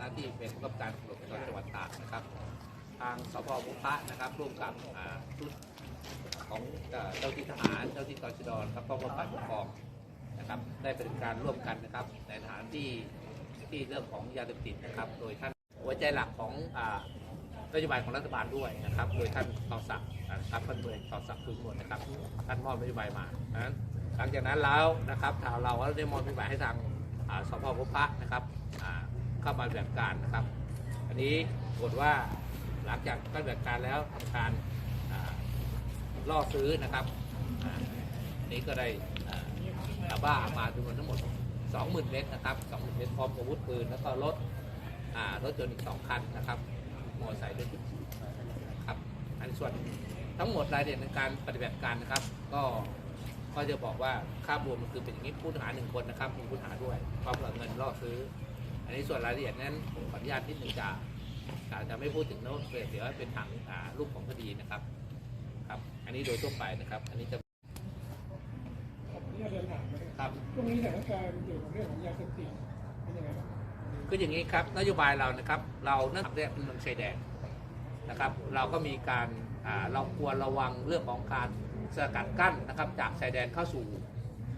หน้าที่เป็นผู้กำกับการตำรวจภูธรจังหวัดตากนะครับ ทางสพบุพะนะครับร่วมกับชุดของเจ้าที่ทหารเจ้าที่ตชดครับป้องกันฝ่ายปกครองนะครับ ได้เป็นการร่วมกันนะครับ ในฐานที่ที่เรื่องของยาเสพติดนะครับ โดยท่านหัวใจหลักของนโยบายของรัฐบาลด้วยนะครับ โดยท่านต่อศักดิ์นะครับท่านผู้ต่อศักดิ์ทุกคนนะครับ ท่านมอบนโยบายมานะหลังจากนั้นแล้วนะครับทางเราก็ได้มอบนโยบายให้ทางสพบุพะนะครับ เข้ามาปฏิบัติการนะครับ อันนี้ปรากฏว่าหลังจากปฏิบัติการแล้วทำการล่อซื้อนะครับอันนี้ก็ได้ยาบ้ามาจำนวนทั้งหมด 20,000 เมตรนะครับ 20,000 เมตรพร้อมอาวุธปืนแล้วก็รถรถยนต์อีก 2 คันนะครับมอเตอร์ไซค์ด้วยครับอันส่วนทั้งหมดรายละเอียดในการปฏิบัติการนะครับ ก็ก็จะบอกว่าค่ารวมมันคือเป็นอย่างนี้ผู้ต้องหาหนึ่งคนนะครับมีผู้ต้องหาด้วยพร้อมกับเงินล่อซื้อ อันนี้ส่วนรายละเอียดนั้นผมขออนุญาตนิดหนึ่งจะจะจะไม่พูดถึงโน้ตเดี๋ยวให้เป็นทางอ่ารูปของคดีนะครับครับ อันนี้โดยทั่วไปนะครับ อันนี้จะครับนี่เรียนถามนะครับครับช่วงนี้สถานการณ์เกี่ยวกับเรื่องของยาเสพติดเป็นยังไงบ้างคืออย่างนี้ครับนโยบายเรานะครับ เราเนื่องจากเป็นเมืองชายแดนนะครับ เราก็มีการอ่าเราควรระวังเรื่องของการสกัดกั้นนะครับ จากชายแดนเข้าสู่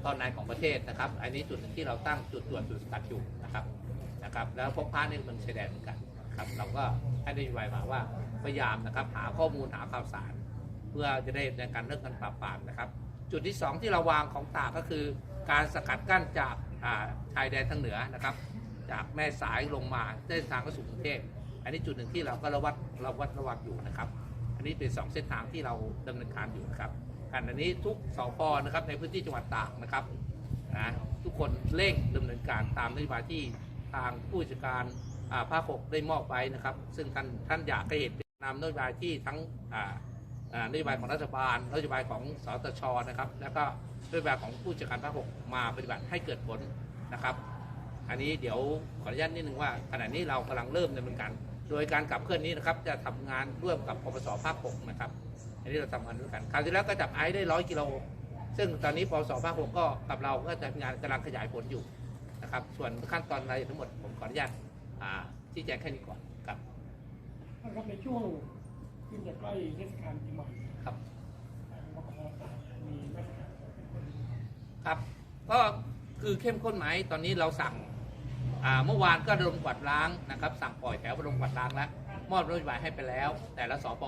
ตอนในของประเทศนะครับ อันนี้จุดหนึ่งที่เราตั้งจุดตรวจจุดสกัดอยู่นะครับ นะครับ แล้วพบพาในเมืองชายแดนเหมือนกันครับ เราก็ให้นโยบายมาว่าพยายามนะครับ หาข้อมูลหาข่าวสาร เพื่อจะได้ในการเรื่องการปราบปรามนะครับ จุดที่สองที่เราวางของตาก็คือ การสกัดกั้นจากชายแดนทางเหนือนะครับ จากแม่สายลงมาเส้นทางเข้าสู่กรุงเทพอันนี้จุดหนึ่งที่เราก็ระวัดระวัดระวังอยู่นะครับ อันนี้เป็นสองเส้นทางที่เราดำเนินการอยู่นะครับการอันนี้ทุกสพนะครับในพื้นที่จังหวัดตากนะครับนะทุกคนเร่งดำเนินการตามนโยบายที่ ทางผู้จัดการภาคหกได้มอบไว้นะครับ ซึ่งท่านท่านอยากให้เห็นนำนโยบายที่ทั้งนโยบายของรัฐบาลนโยบายของสตชนะครับ แล้วก็นโยบายของผู้จัดการภาคหกมาปฏิบัติให้เกิดผลนะครับ อันนี้เดี๋ยวขออนุญาตนิดนึงว่าขณะนี้เรากำลังเริ่มดำเนินการโดยการขับเคลื่อนนี้นะครับจะทำงานร่วมกับปปสภาคหกนะครับ อันนี้เราทำงานด้วยกันคราวที่แล้วก็จับไอซ์ได้ร้อยกิโลซึ่งตอนนี้ปปสภาคหกก็กับเราก็จะงานกำลังขยายผลอยู่ นะครับ ส่วนขั้นตอนรายละเอียดทั้งหมดผมขออนุญาตอ่าชี้แจงแค่นี้ก่อนครับท่านครับในช่วงที่จะใกล้เทศกาลปีใหม่ครับทางปปสมีมาตรการครับก็คือเข้มข้นไหมตอนนี้เราสั่งอ่าเมื่อวานก็ระดมกวาดล้างนะครับ สั่งปล่อยแถวระดมกวาดล้างแล้วมอบนโยบายให้ไปแล้ว แต่ละสป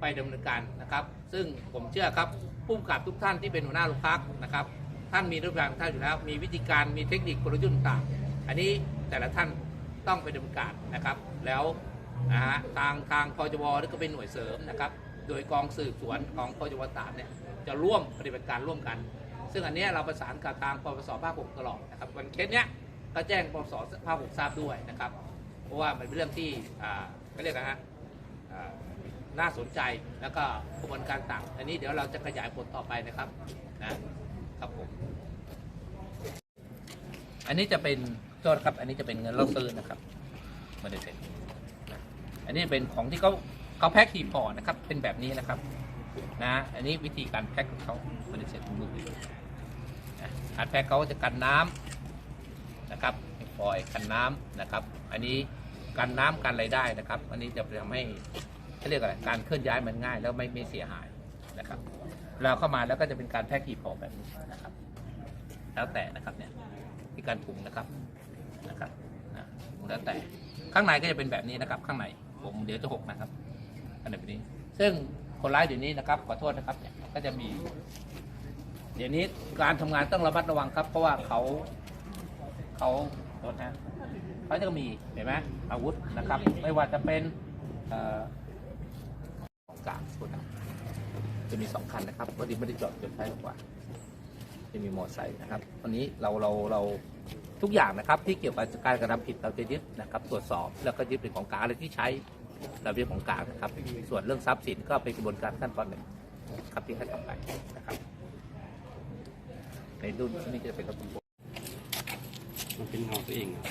ไปดำเนินการนะครับ ซึ่งผมเชื่อครับผู้กำกับทุกท่านที่เป็นหัวหน้าโรงพักนะครับ ท่านมีนโยบายของท่านอยู่แล้ว มีวิธีการมีเทคนิคกลยุทธ์ต่างอันนี้แต่ละท่านต้องไปดำเนินการนะครับ แล้วนะฮะทางทางพจวนี่ก็เป็นหน่วยเสริมนะครับ โดยกองสืบสวนของพจวตากเนี่ยจะร่วมปฏิบัติการร่วมกัน ซึ่งอันเนี้ยเราประสานกับทางปปสภาคหกตลอดนะครับวันเคสเนี้ยก็แจ้งปปสภาคหกทราบด้วยนะครับ เพราะว่ามันเป็นเรื่องที่อ่าเขาเรียกนะฮะอ่าน่าสนใจแล้วก็กระบวนการต่าง อันนี้เดี๋ยวเราจะขยายผลต่อไปนะครับนะ ครับผม อันนี้จะเป็นโทษครับ อันนี้จะเป็นเงินเราซื้อนะครับไม่ได้เสร็จนอันนี้เป็นของที่เขาเขาแพ็คหีบห่อนะครับ เป็นแบบนี้นะครับ นะ อันนี้วิธีการแพ็คของเขาไม่ได้เสร็จมือนะการแพ็คเขาจะกันน้ำนะครับฟอยกันน้ำนะครับ อันนี้กันน้ำกันอะไรได้นะครับ อันนี้จะทำให้เขาเรียกอะไรการเคลื่อนย้ายมันง่ายแล้วไม่ไม่เสียหายนะครับ เราเข้ามาแล้วก็จะเป็นการแพ็คหีบห่อแบบนี้นะครับ แล้วแต่นะครับเนี่ยที่การปรุงนะครับนะครับนะแล้วแต่ข้างในก็จะเป็นแบบนี้นะครับ ข้างในผมเดี๋ยวจะหกนะครับอันนี้แบบนี้ ซึ่งคนร้ายเดี๋ยวนี้นะครับขอโทษนะครับเนี่ยก็จะมี เดี๋ยวนี้การทำงานต้องระมัดระวังครับ เพราะว่าเขาเขาโทษนะเขาจะมีเห็นไหมอาวุธนะครับ ไม่ว่าจะเป็นเอ่อของกลางคนนะ จะมีสองคันนะครับวันนี้ไม่ได้จอดจนท้ายกว่า จะมีมอเตอร์ไซค์นะครับวันนี้เราเราเราทุกอย่างนะครับ ที่เกี่ยวกับการกระทำผิดเราจะยึดนะครับ ตรวจสอบแล้วก็ยึดเป็นของกลางอะไรที่ใช้เราเป็นของกลางนะครับ ส่วนเรื่องทรัพย์สินก็เป็นกระบวนการขั้นตอนหนึ่งครับที่ให้ทำไปนะครับ ในรุ่นนี้จะเป็นกระบวนการมันเป็นเงาตัวเองครับ